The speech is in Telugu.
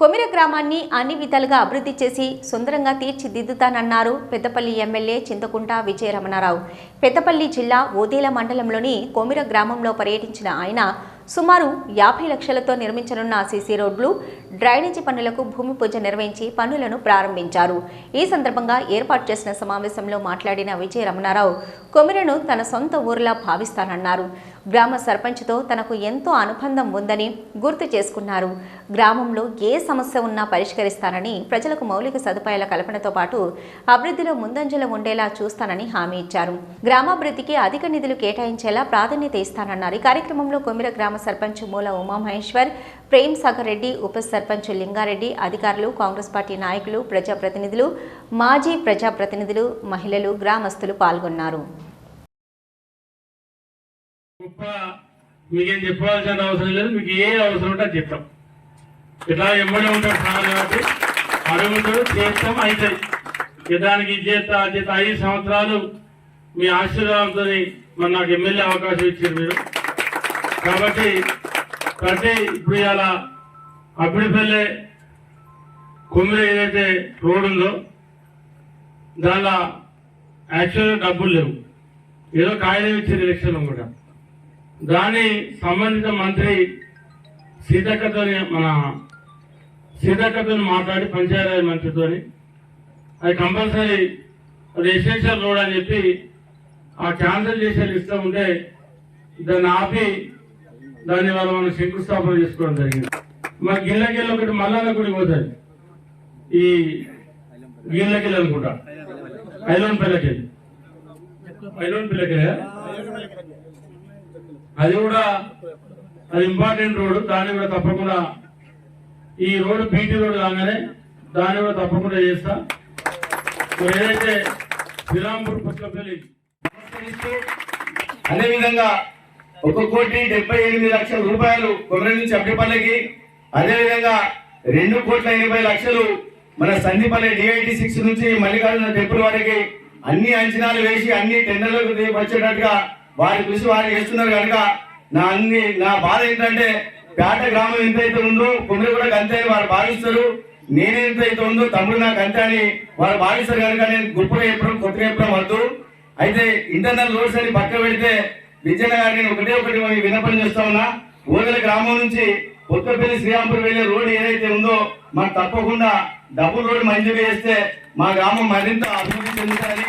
కొమిర గ్రామాన్ని అన్ని విధాలుగా అభివృద్ధి చేసి సుందరంగా తీర్చిదిద్దుతానన్నారు పెద్దపల్లి ఎమ్మెల్యే చింతకుంట విజయరమణారావు. పెద్దపల్లి జిల్లా ఓదేల మండలంలోని కొమిర గ్రామంలో పర్యటించిన ఆయన సుమారు యాభై లక్షలతో నిర్మించనున్న సీసీ రోడ్లు డ్రైనేజీ పనులకు భూమి పూజ నిర్వహించి పనులను ప్రారంభించారు. ఈ సందర్భంగా ఏర్పాటు చేసిన సమావేశంలో మాట్లాడిన విజయ రమణారావు కొమిరను తన సొంత ఊరిలా భావిస్తానన్నారు. గ్రామ సర్పంచ్తో తనకు ఎంతో అనుబంధం ఉందని గుర్తు చేసుకున్నారు. గ్రామంలో ఏ సమస్య ఉన్నా పరిష్కరిస్తానని ప్రజలకు మౌలిక సదుపాయాల కల్పనతో పాటు అభివృద్ధిలో ముందంజలో ఉండేలా చూస్తానని హామీ ఇచ్చారు. గ్రామాభివృద్ధికి అధిక నిధులు కేటాయించేలా ప్రాధాన్యత ఇస్తానన్నారు. ఈ కార్యక్రమంలో కొమిర గ్రామ సర్పంచ్ మూల ఉమామహేశ్వర్ ప్రేమ్ సాగర్ రెడ్డి ఉప సర్పంచ్ లింగారెడ్డి అధికారులు కాంగ్రెస్ పార్టీ నాయకులు ప్రజాప్రతినిధులు మాజీ ప్రజాప్రతినిధులు మహిళలు గ్రామస్తులు పాల్గొన్నారు. గొప్ప మీకేం చెప్పాల్సిన అవసరం లేదు మీకు ఏ అవసరం ఉంటే అది చెప్తాం. ఇట్లా ఎమ్మడే ఉంటాడు సార్ కాబట్టి అడుగుతాడు చేస్తాం అవుతుంది దానికి చేత చేత ఐదు సంవత్సరాలు మీ ఆశీర్వాదంతో మరి నాకు ఎమ్మెల్యే అవకాశం ఇచ్చారు మీరు. కాబట్టి ప్రతి ఇప్పుడు ఇలా అబ్బిడిపల్లె కొమ్మిరి ఏదైతే రోడ్ ఉందో దానిలో యాక్చువల్గా డబ్బులు లేవు. ఏదో కాగితం ఇచ్చారు ఎలక్షన్ కూడా. దాని సంబంధిత మంత్రి సీతక్కతో మన సీతక్కతో మాట్లాడి పంచాయతీ మంత్రితో అది కంపల్సరీ అది ఎసెన్షియల్ రోడ్ అని చెప్పి ఆ క్యాన్సిల్ చేసే లిస్ట్ ఉంటే దాన్ని ఆపి దాన్ని వాళ్ళు మనం శంకుస్థాపన చేసుకోవడం జరిగింది. మా గిళ్ళగిల్ల ఒకటి మల్లన్న గుడి పోతుంది ఈ గిళ్ళగిల్ల అనుకుంటా. ఐలోన్ పిల్లకి ఐలోన్ పిల్లకి అది కూడా అది ఇంపార్టెంట్ రోడ్డు దాన్ని కూడా తప్పకుండా ఈ రోడ్డు బీటీ రోడ్డు కాగానే దాన్ని కూడా తప్పకుండా చేస్తా. ఏదైతే శ్రీరాంపూర్ పుస్తకపల్లి అదేవిధంగా ఒక కోటి డెబ్బై ఎనిమిది లక్షల రూపాయలు కొమరం నుంచి అప్పటిపల్లికి అదేవిధంగా రెండు కోట్ల ఎనభై లక్షలు మన సందీపల్లి డిఐటి సిక్స్ నుంచి మల్లికార్జున టెంపుల్ వారికి అన్ని అంచనాలు వేసి అన్ని టెండర్లకు వచ్చేటట్టుగా వారి కృషి వారు చేస్తున్నారు కనుక నా అన్ని నా బాధ ఏంటంటే పేట గ్రామం ఎంతైతే ఉందో కొందరు కూడా అంతే వారు భావిస్తారు. నేనెంతైతే ఉందో తమ్ముడు నాకు అంతే అని వారు భావిస్తారు కనుక నేను గొప్పగా చెప్పడం కొత్తగా చెప్పడం వద్దు. అయితే ఇంటర్నల్ రోడ్స్ అని పక్క పెడితే విజయన గారు నేను ఒకటే ఒకటి విన్నపం చేస్తా ఉన్నా. ఓదల గ్రామం నుంచి కొత్తపల్లి శ్రీరాంపూర్ వెళ్ళే రోడ్ ఏదైతే ఉందో మాకు తప్పకుండా డబుల్ రోడ్డు మంజూరు చేస్తే మా గ్రామం మరింత అభివృద్ధి చెందుతారని